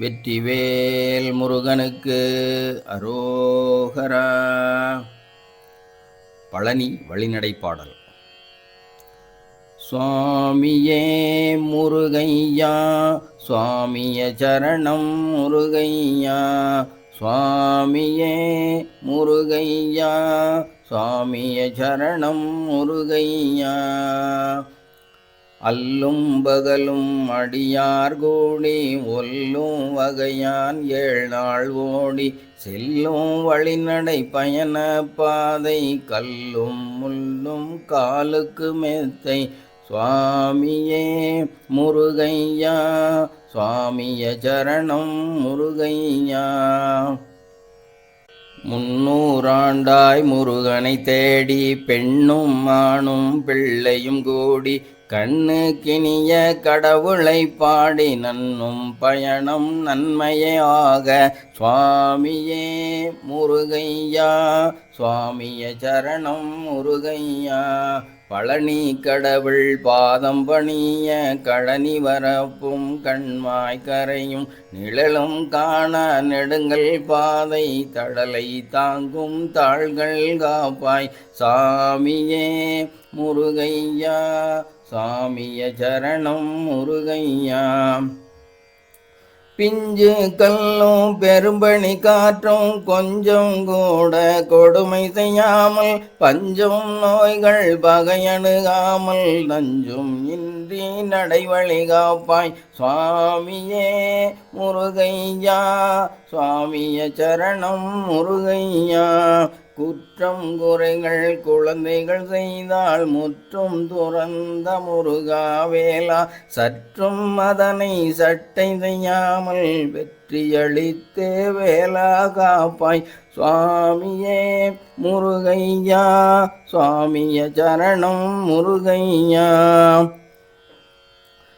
வெற்றிவேல் முருகனுக்கு அரோகரா. பழனி வழிநடை பாடல். சுவாமியே முருகையா சுவாமிய சரணம் முருகையா சுவாமியே முருகையா சுவாமிய சரணம் முருகையா. அல்லும் பகலும் அடியார் கூடி ஒல்லும் வகையான் ஏழ் நாள் ஓடி செல்லும் வழிநடை பயண பாதை கல்லும் முள்ளும் காலுக்கு மெத்தை. சுவாமியே முருகையா சுவாமிய சரணம் முருகையா. முன்னூறாண்டாய் முருகனை தேடி பெண்ணும் ஆணும் பிள்ளையும் கூடி கண்ணு கிணிய கடவுளை பாடி நன்னும் பயணம் நன்மையே ஆக சுவாமியே முருகையா சுவாமிய சரணம் முருகையா. பழனி கடவுள் பாதம் பணிய கழனி வரப்பும் கண்மாய் கரையும் நிழலும் காண நெடுங்கள் பாதை தடலை தாங்கும் தாள்கள் காப்பாய் சாமியே முருகையா. சாமிய சரணம் முருகையா. பிஞ்சு கல்லும் பெரும்பணி காற்றும் கொஞ்சம் கூட கொடுமை செய்யாமல் பஞ்சம் நோய்கள் பகையணுகாமல் நஞ்சும் இன்றி நடைவழி காப்பாய். சுவாமியே முருகையா சுவாமிய சரணம் முருகையா. குற்றம் குறைகள் குழந்தைகள் செய்தால் முற்றும் துறந்த முருகாவேலா. சற்றும் அதனை சட்டை செய்யாமல் வெற்றியளித்தே வேலா காப்பாய் சுவாமியே முருகையா சுவாமிய சரணம் முருகையா.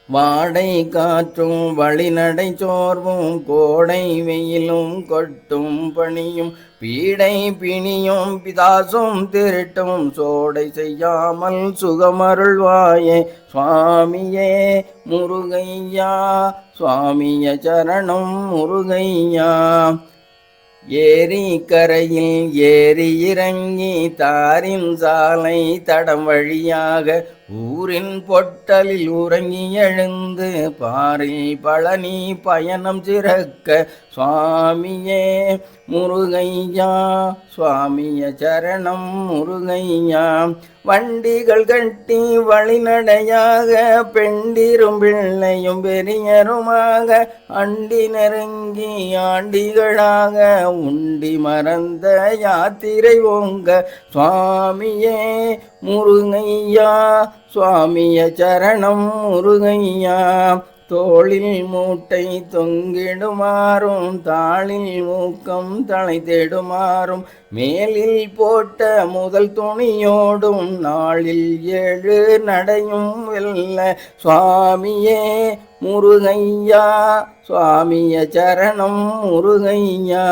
வாடை காற்றும் வழிநடை சோர்வும் கோடை வெயிலும் கொட்டும் பணியும் பீடை பிணியும் பிதாசும் திருட்டும் சோடை செய்யாமல் சுகமருள்வாயே. சுவாமியே முருகையா சுவாமிய சரணம் முருகையா. ஏரி கரையில் ஏறி இறங்கி தாரின் சாலை தடம் வழியாக ஊரின் பொட்டலில் உறங்கி எழுந்து பாரில் பழனி பயணம் சிறக்க சுவாமியே முருகையா சுவாமிய சரணம் முருகையா. வண்டிகள் கட்டி வழிநடையாக பெண்டிரும் பிள்ளையும் பெரியருமாக அண்டி நெருங்கி ஆண்டிகளாக உண்டி மறந்த யாத்திரை ஓங்க சுவாமியே முருகையா சுவாமிய சரணம் முருகையா. தோளில் மூட்டை தொங்கிடுமாறும் தாளில் மூக்கம் தலை தேடுமாறும் மேலில் போட்ட முதல் துணியோடும் நாளில் ஏழு நடையும் வெல்ல. சுவாமியே முருகையா சுவாமிய சரணம் முருகையா.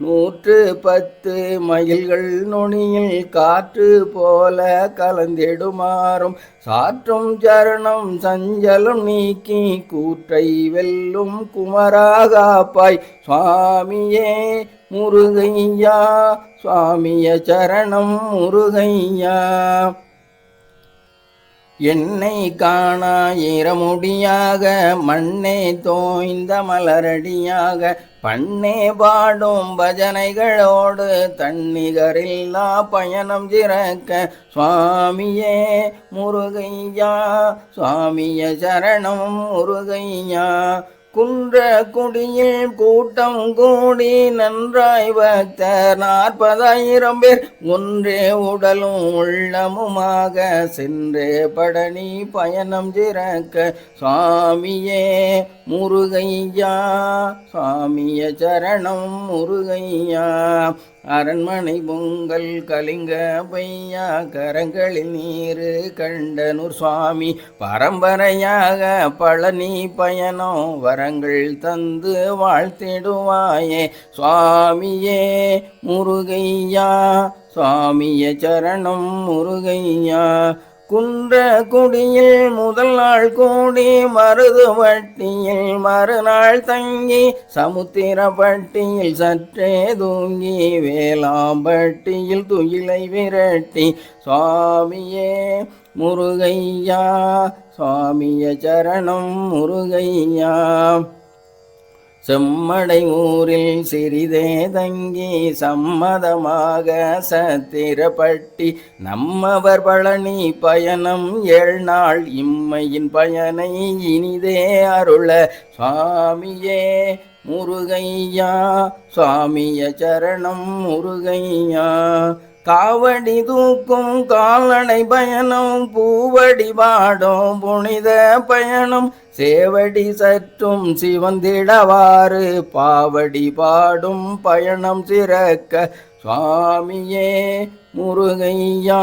நூற்று பத்து மயில்கள் நுனியில் காற்று போல கலந்திடுமாறும். சாற்றும் சரணம் சஞ்சலம் நீக்கி கூற்றை வெல்லும் குமராகாப்பாய். சுவாமியே முருகையா சுவாமிய சரணம் முருகையா. என்னை காணா ஈரமுடியாக மண்ணே தோய்ந்த மலரடியாக பண்ணே பாடும் பஜனைகளோடு தன்னிகரில்லா பயணம் சிறக்க சுவாமியே முருகையா சுவாமிய சரணம் முருகையா. குன்ற குடியில் கூட்டம் கூடி நன்றாய் பக்தர் நாற்பதாயிரம் பேர். ஒன்றே உடலும் உள்ளமுமாக சென்றே படனி பயணம் சிறக்க சுவாமியே முருகையா சுவாமிய சரணம் முருகையா அரண்மனை பொங்கல் கலிங்க பையா கரங்களில் நீரு கண்டனூர் சுவாமி. பரம்பரையாக பழனி பயணம் வரங்கள் தந்து வாழ்த்திடுவாயே. சுவாமியே முருகையா சுவாமிய சரணம் முருகையா. குன்ற குடியில் முதல் நாள் கூடி மருதுவட்டியில் மறுநாள் தங்கி சமுத்திரப்பட்டியில் சற்றே தூங்கி வேளாம்பட்டியில் துயிலை விரட்டி சுவாமியே முருகையா சுவாமிய சரணம் முருகையா செம்மடை ஊரில் சிறிதே தங்கி சம்மதமாக சத்திரப்பட்டி நம்மவர் பழனி பயணம் ஏழ் நாள் இம்மையின் பயனை இனிதே அருள. சுவாமியே முருகையா சுவாமிய சரணம் முருகையா. காவடி தூக்கும் கால்நடை பயணம் பூவடி பாடும் புனித பயணம். சேவடி சற்றும் சிவந்திடவாறு பாவடி பாடும் பயணம் சிறக்க சுவாமியே முருகையா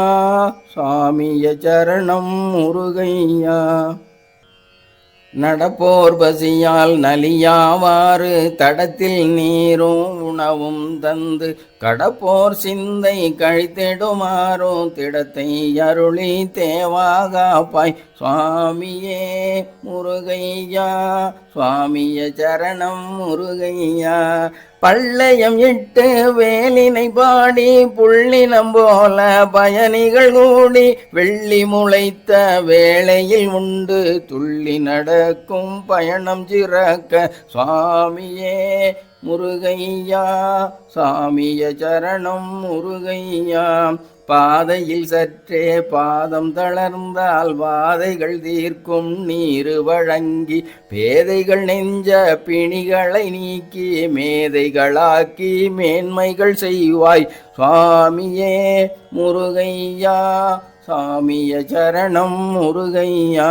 சுவாமிய சரணம் முருகையா. நடப்போர் பசியால் நலியாவாறு தடத்தில் நீரும் உணவும் தந்து கடப்போர் சிந்தை கழித்திடுமாறும் திடத்தை அருளி தேவாகாப்பாய் சுவாமியே முருகையா சுவாமிய சரணம் முருகையா. பள்ளையம் இட்டு வேலினை பாடி புள்ளினம் போல பயணிகள் கூடி வெள்ளி முளைத்த வேளையில் உண்டு துள்ளி நடக்கும் பயணம் சிறக்க. சுவாமியே முருகையா சாமிய சரணம் முருகையா. பாதையில் சற்றே பாதம் தளர்ந்தால் வாதைகள் தீர்க்கும் நீரு வழங்கி பேதைகள் நெஞ்ச பிணிகளை நீக்கி மேதைகளாக்கி மேன்மைகள் செய்வாய். சுவாமியே முருகையா சாமிய சரணம் முருகையா.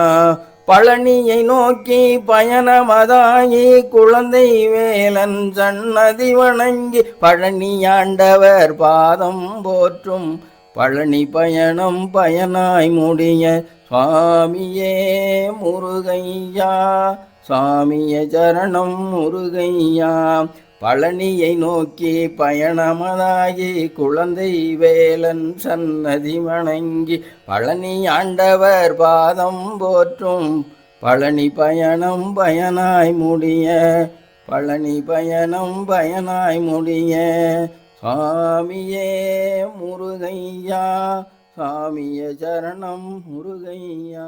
பழனியை நோக்கி பயணமதாயி குழந்தை வேலன் சன்னதி வணங்கி பழனியாண்டவர் பாதம் போற்றும் பழனி பயணம் பயனாய் முடிய சுவாமியே முருகையா சுவாமிய சரணம் முருகையா. பழனியை நோக்கி பயணமதாகி குழந்தை வேலன் சன்னதி வணங்கி பழனி ஆண்டவர் பாதம் போற்றும். பழனி பயணம் பயனாய் முடிய பழனி பயணம் பயனாய் முடிய சாமியே முருகையா சாமிய சரணம் முருகையா.